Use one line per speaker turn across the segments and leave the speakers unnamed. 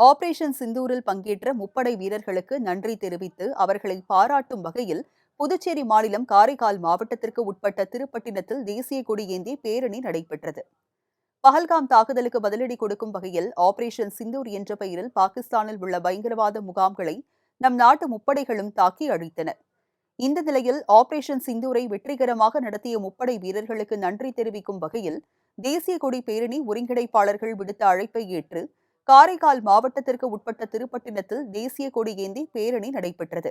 Operation சிந்தூரில் பங்கேற்ற முப்படை வீரர்களுக்கு நன்றி தெரிவித்து அவர்களை பாராட்டும் வகையில் புதுச்சேரி மாநிலம் காரைக்கால் மாவட்டத்திற்கு உட்பட்ட திருப்பட்டினத்தில் தேசிய கொடி ஏந்தி பேரணி நடைபெற்றது. பஹல்காம் தாக்குதலுக்கு பதிலடி கொடுக்கும் வகையில் ஆபரேஷன் சிந்தூர் என்ற பெயரில் பாகிஸ்தானில் உள்ள பயங்கரவாத முகாம்களை நம் நாட்டு முப்படைகளும் தாக்கி அழித்தனர். இந்த நிலையில் ஆபரேஷன் சிந்தூரை வெற்றிகரமாக நடத்திய முப்படை வீரர்களுக்கு நன்றி தெரிவிக்கும் வகையில் தேசிய கொடி பேரணி ஒருங்கிணைப்பாளர்கள் விடுத்த அழைப்பை ஏற்று காரைக்கால் மாவட்டத்திற்கு உட்பட்ட திருப்பட்டினத்தில் தேசிய கொடி ஏந்தி பேரணி நடைபெற்றது.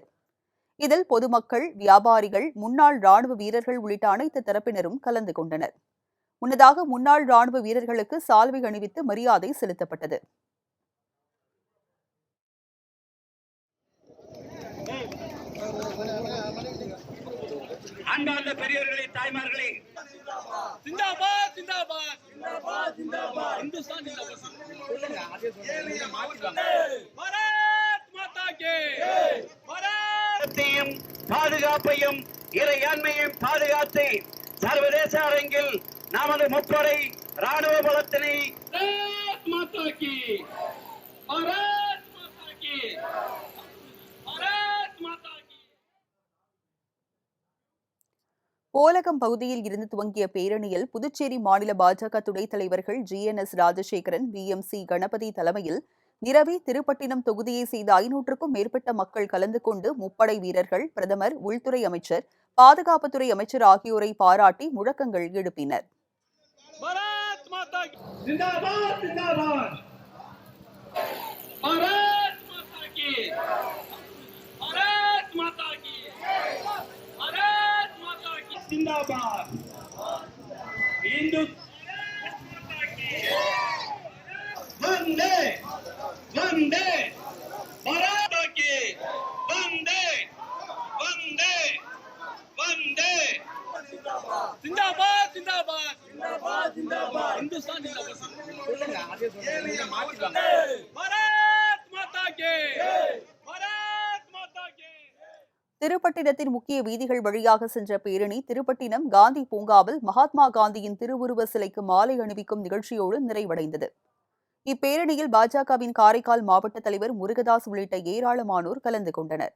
இதில் பொதுமக்கள் வியாபாரிகள் முன்னாள் ராணுவ வீரர்கள் உள்ளிட்ட அனைத்து தரப்பினரும் கலந்து கொண்டனர். முன்னதாக முன்னாள் ராணுவ வீரர்களுக்கு சால்வை அணிவித்து மரியாதை செலுத்தப்பட்டது.
பெரியவர்களே தாய்மார்களே. பாதுகாப்பையும் இறையாண்மையும் பாதுகாத்து சர்வதேச அரங்கில் நமது முப்படை ராணுவ பலத்தினை
மாத்தாக்கி
போலகம் பகுதியில் இருந்து துவங்கிய பேரணியில் புதுச்சேரி மாநில பாஜக துணைத் தலைவர்கள் G N S Rajasekaran V M C Ganapathi தலைமையில் நிரவி திருப்பட்டினம் தொகுதியை செய்த ஐநூற்றுக்கும் மேற்பட்ட மக்கள் கலந்து கொண்டு முப்படை வீரர்கள் பிரதமர் உள்துறை அமைச்சர் பாதுகாப்புத்துறை அமைச்சர் ஆகியோரை பாராட்டி முழக்கங்கள் எழுப்பினர்.
ஜிந்தாபாத் இந்து வந்தே வந்தே
பராபாக்கி வந்தே வந்தே வந்தே ஜிந்தாபாத் ஜிந்தாபாத் ஜிந்தாபாத் ஜிந்தாபாத் இந்துஸ்தான் ஜிந்தாபாத் சொல்லுங்க அதே சொல்லுங்க மாத்திக்கலாம்
திருப்பட்டினத்தின் முக்கிய வீதிகள் வழியாக சென்ற பேரணி திருப்பட்டினம் காந்தி பூங்காவில் மகாத்மா காந்தியின் திருவுருவ சிலைக்கு மாலை அணிவிக்கும் நிகழ்ச்சியோடு நிறைவடைந்தது. இப்பேரணியில் பாஜகவின் காரைக்கால் மாவட்ட தலைவர் முருகதாஸ் உள்ளிட்ட ஏராளமானோர் கலந்து கொண்டனர்.